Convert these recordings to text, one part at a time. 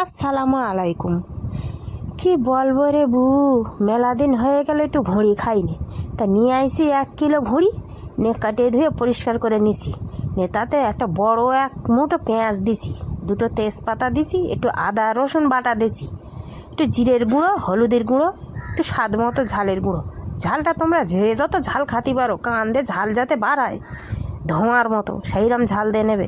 আসসালামু আলাইকুম। কি বলব রে বু মেলা দিন হয়ে গেল একটু ভুঁড়ি খাইনি। তা নিয়ে আইসি এক কিলো ভুঁড়ি নে কাটিয়ে ধুয়ে পরিষ্কার করে নিছি। নে তাতে একটা বড় এক মুঠো পেঁয়াজ দিছি, দুটো তেজপাতা দিছি, একটু আদা, রসুন বাটা দিছি। একটু জিরের গুঁড়ো, হলুদের গুঁড়ো, একটু স্বাদ মতো ঝালের গুঁড়ো। ঝালটা তোমরা যে যত ঝাল খাতে পারো কান্দে ঝাল যাতে বাড়ায়, ধোঁয়ার মতো, সেইরম ঝাল দিয়ে নেবে।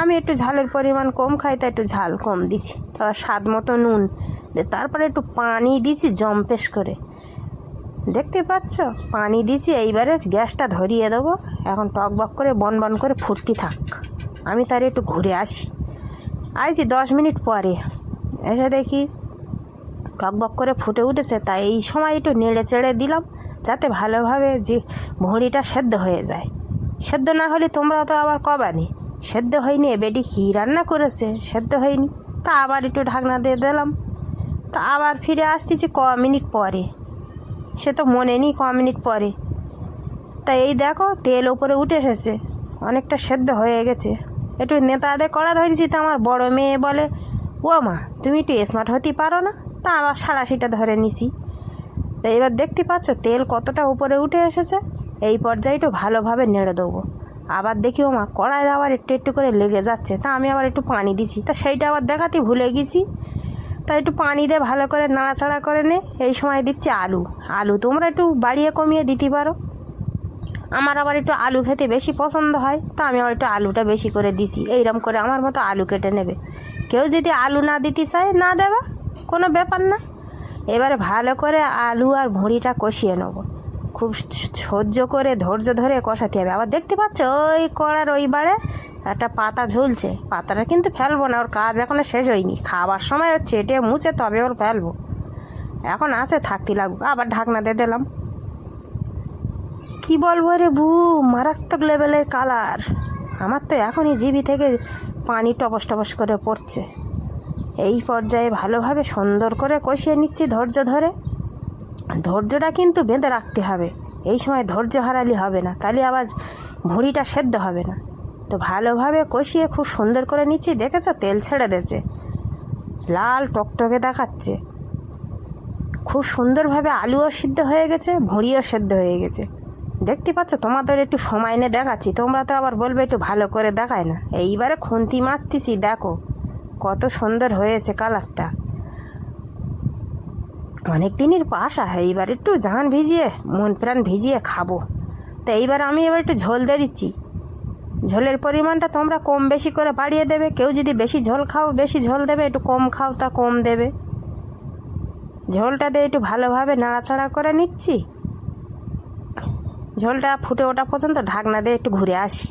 আমি একটু ঝালের পরিমাণ কম খাই, তাই একটু ঝাল কম দিছি। তারপর স্বাদ মতো নুন তারপরে একটু পানি দিছি জম্পেশ করে। দেখতে পাচ্ছ? পানি দিছি, এইবারে গ্যাসটা ধরিয়ে দেবো। এখন টক বক করে, বন বন করে ফুটতে থাক। আমি তার একটু ঘুরে আসি। আইছি দশ মিনিট পরে। এসে দেখি টক বক করে ফুটে উঠেছে, তাই এই সময় একটু নেড়ে চেড়ে দিলাম, যাতে ভালোভাবে যে ভুঁড়িটা সেদ্ধ হয়ে যায়। সেদ্ধ না হলে তোমরা তো আবার কবানি। সেদ্ধ হয়নি, এ বেটি কী রান্না করেছে? সেদ্ধ হয়নি। তা আবার একটু ঢাকনা দিয়ে দিলাম। তা আবার ফিরে আসতেছি ক মিনিট পরে। সে তো মনে নেই ক মিনিট পরে। তা এই দেখো, তেল ওপরে উঠে এসেছে। অনেকটা সেদ্ধ হয়ে গেছে। একটু নেতাদের কড়া ধরেছি তা আমার বড় মেয়ে বলে, ও মা, তুমি একটু স্মার্ট হতে পারো না? তা আবার সাড়াশিটা ধরে নিছি। তা এবার দেখতে পাচ্ছ, তেল কতটা উপরে উঠে এসেছে? এই পর্যায়ে একটু ভালোভাবে নেড়ে দেবো। আবার দেখি ও মা কড়াই আবার একটু একটু করে লেগে যাচ্ছে। তা আমি আবার একটু পানি দিছি। তা সেইটা আবার দেখাতে ভুলে গেছি। তা একটু পানি দিয়ে ভালো করে নাড়াচাড়া করে নে। এই সময় দিচ্ছি আলু। আলু তোমরা একটু বাড়িয়ে কমিয়ে দিতে পারো। আমার আবার একটু আলু খেতে বেশি পছন্দ হয়। তা আমি আবার একটু আলুটা বেশি করে দিছি। এইরকম করে আমার মতো আলু কেটে নেবে। কেউ যদি আলু না দিতে চায়, না দেবা। কোনো ব্যাপার না। এবারে ভালো করে আলু আর ভুঁড়িটা কষিয়ে নেব। খুব সহ্য করে, ধৈর্য ধরে কষাতে হবে। আবার দেখতে পাচ্ছ, ওই কড়ার ওই বারে একটা পাতা ঝুলছে। পাতাটা কিন্তু ফেলব না, ওর কাজ এখনও শেষ হয়নি। খাবার সময় ওর চেটে মুছে তবে ওর ফেলব। এখন আছে, থাকতে লাগুক। আবার ঢাকনা দিয়ে দিলাম। কি বলব রে বু, মারাত্মক লেভেলের কালার। আমার তো এখনই জিবি থেকে পানি টপস টপস করে পড়ছে। এই পর্যায়ে ভালোভাবে সুন্দর করে কষিয়ে নিচ্ছি ধৈর্য ধরে। ধৈর্যটা কিন্তু বেঁধে রাখতে হবে। এই সময় ধৈর্য হারালে হবে না, তাহলে আবার ভুঁড়িটা সেদ্ধ হবে না। তো ভালোভাবে কষিয়ে খুব সুন্দর করে নিচ্ছি, দেখেছ? তেল ছেড়ে দিয়েছে। লাল টকটকে দেখাচ্ছে। খুব সুন্দরভাবে আলুও সিদ্ধ হয়ে গেছে, ভুঁড়িও সেদ্ধ হয়ে গেছে। দেখতে পাচ্ছ? তোমাদের একটু সময় নিয়ে দেখাচ্ছি। তোমরা তো আবার বলবে একটু ভালো করে দেখায় না। এইবারে খুন্তি মারতেছি, দেখো। কত সুন্দর হয়েছে কালারটা অনেক দিনের আশা এইবার একটু জান ভিজিয়ে, মন প্রাণ ভিজিয়ে খাব। তো এইবার আমি এবার একটু ঝোল দিয়ে দিচ্ছি। ঝোলের পরিমাণটা তোমরা কম বেশি করে বাড়িয়ে দেবে। কেউ যদি বেশি ঝোল খাও, বেশি ঝোল দেবে, একটু কম খাও, তা কম দেবে। ঝোলটা দিয়ে একটু ভালোভাবে নাড়াচাড়া করে নিচ্ছি। ঝোলটা ফুটে ওঠা পর্যন্ত ঢাকনা দিয়ে একটু ঘুরে আসি।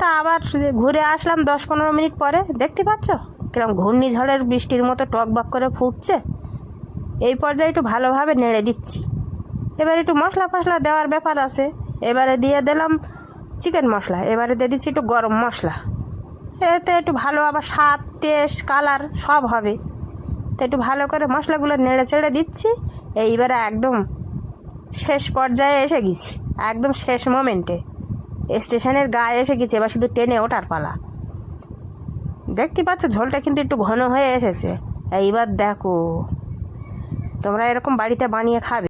তা আবার ঘুরে আসলাম দশ পনেরো মিনিট পরে। দেখতে পাচ্ছ? কিরম ঘূর্ণিঝড়ের বৃষ্টির মতো টক বক করে ফুটছে। এই পর্যায়ে একটু ভালোভাবে নেড়ে দিচ্ছি। এবার একটু মশলা ফসলা দেওয়ার ব্যাপার আছে। এবারে দিয়ে দিলাম চিকেন মশলা। এবারে দিয়ে দিচ্ছি একটু গরম মশলা। এতে একটু ভালো আবার স্বাদ টেস্ট কালার সব হবে। তো একটু ভালো করে মশলাগুলো নেড়ে চেড়ে দিচ্ছি। এইবারে একদম শেষ পর্যায়ে এসে গেছি। একদম শেষ মোমেন্টে। স্টেশনের গায়ে এসে গেছি, এবার শুধু টেনে ওঠার পালা। দেখতে পাচ্ছ ঝোলটা কিন্তু একটু ঘন হয়ে এসেছে। এইবার দেখো। তোমরা এরকম বাড়িতে বানিয়ে খাবে।